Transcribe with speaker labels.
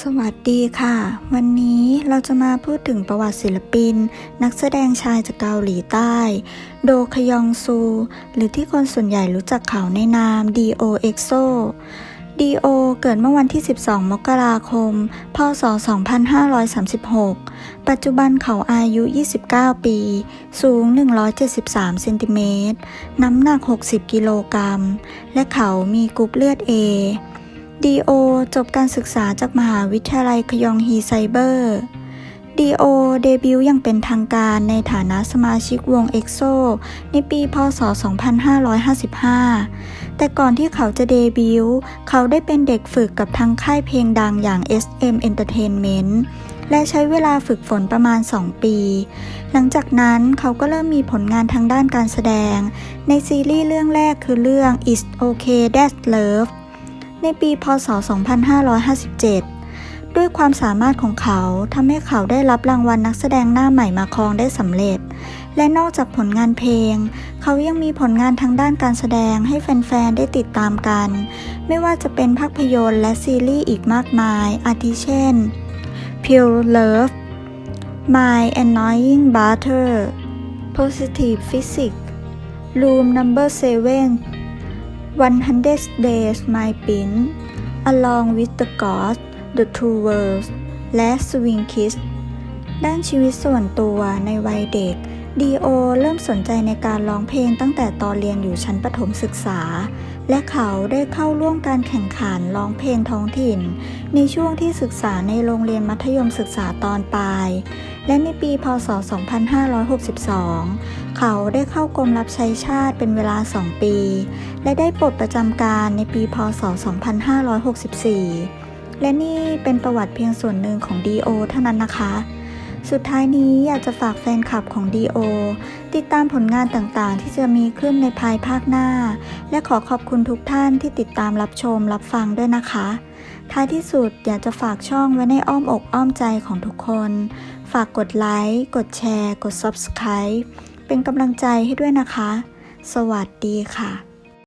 Speaker 1: สวัสดีค่ะ วันนี้เราจะมาพูดถึงประวัติศิลปิน นักแสดงชายจากเกาหลีใต้ โดคยองซู หรือที่คนส่วนใหญ่รู้จักเขาในนาม D.O. EXO D.O. เกิดเมื่อวันที่ 12 มกราคม พศ 2536 ปัจจุบันเขาอายุ 29 ปี สูง 173 เซนติเมตร น้ำหนัก 60 กิโลกรัม และเขามีกรุ๊ปเลือด A ดีโอจบการศึกษาจากมหาวิทยาลัยคยองฮีไซเบอร์ดีโอเดบิวต์อย่างเป็นทางการในฐานะสมาชิกวงเอ็กโซในปี พศ 2555 แต่ก่อนที่เขาจะเดบิวต์เขาได้เป็นเด็กฝึกกับทางค่ายเพลงดังอย่าง SM Entertainment และใช้เวลาฝึกฝนประมาณ 2 ปี หลังจากนั้นเขาก็เริ่มมีผลงานทางด้านการแสดง ในซีรีส์เรื่องแรกคือเรื่อง It's Okay That's Love ในปีพศ 2557 ด้วยความสามารถของเขาทำให้เขาได้รับรางวัลนักแสดงหน้าใหม่มาครองได้สำเร็จ และนอกจากผลงานเพลง เขายังมีผลงานทางด้านการแสดงให้แฟน ๆ ได้ติดตามกัน ไม่ว่าจะเป็นภาพยนตร์และซีรีส์อีกมากมาย อาทิเช่น Pure Love My Annoying Butter Positive Physics Room Number 7 100 Days My Pin Along with the Gods The Two Worlds และ Swing Kiss ด้านชีวิตส่วนตัวในวัยเด็กดีโอเริ่มสนใจในการร้องเพลงตั้งแต่ตอนเรียนอยู่ชั้นประถมศึกษา และเขาได้เข้าร่วมการแข่งขันร้องเพลงท้องถิ่น ในช่วงที่ศึกษาในโรงเรียนมัธยมศึกษาตอนปลาย และในปีพศ 2562 เขาได้เข้ากรมรับใช้ชาติเป็นเวลา 2 ปี และได้ปลดประจำการในปีพศ 2564 และนี่เป็นประวัติเพียงส่วนหนึ่งของ D.O. เท่านั้นนะคะ สุดท้ายนี้อยากจะฝากแฟนคลับของ D.O. ติดตามผลงานต่างๆ ที่จะมีขึ้นในภายภาคหน้า และขอขอบคุณทุกท่านที่ติดตามรับชมรับฟังด้วยนะคะ ท้ายที่สุดอยากจะฝากช่องไว้ในอ้อมอกอ้อมใจของทุกคน ฝากกดไลค์ กดแชร์ กด Subscribe เป็นกำลังใจให้ด้วยนะคะ สวัสดีค่ะ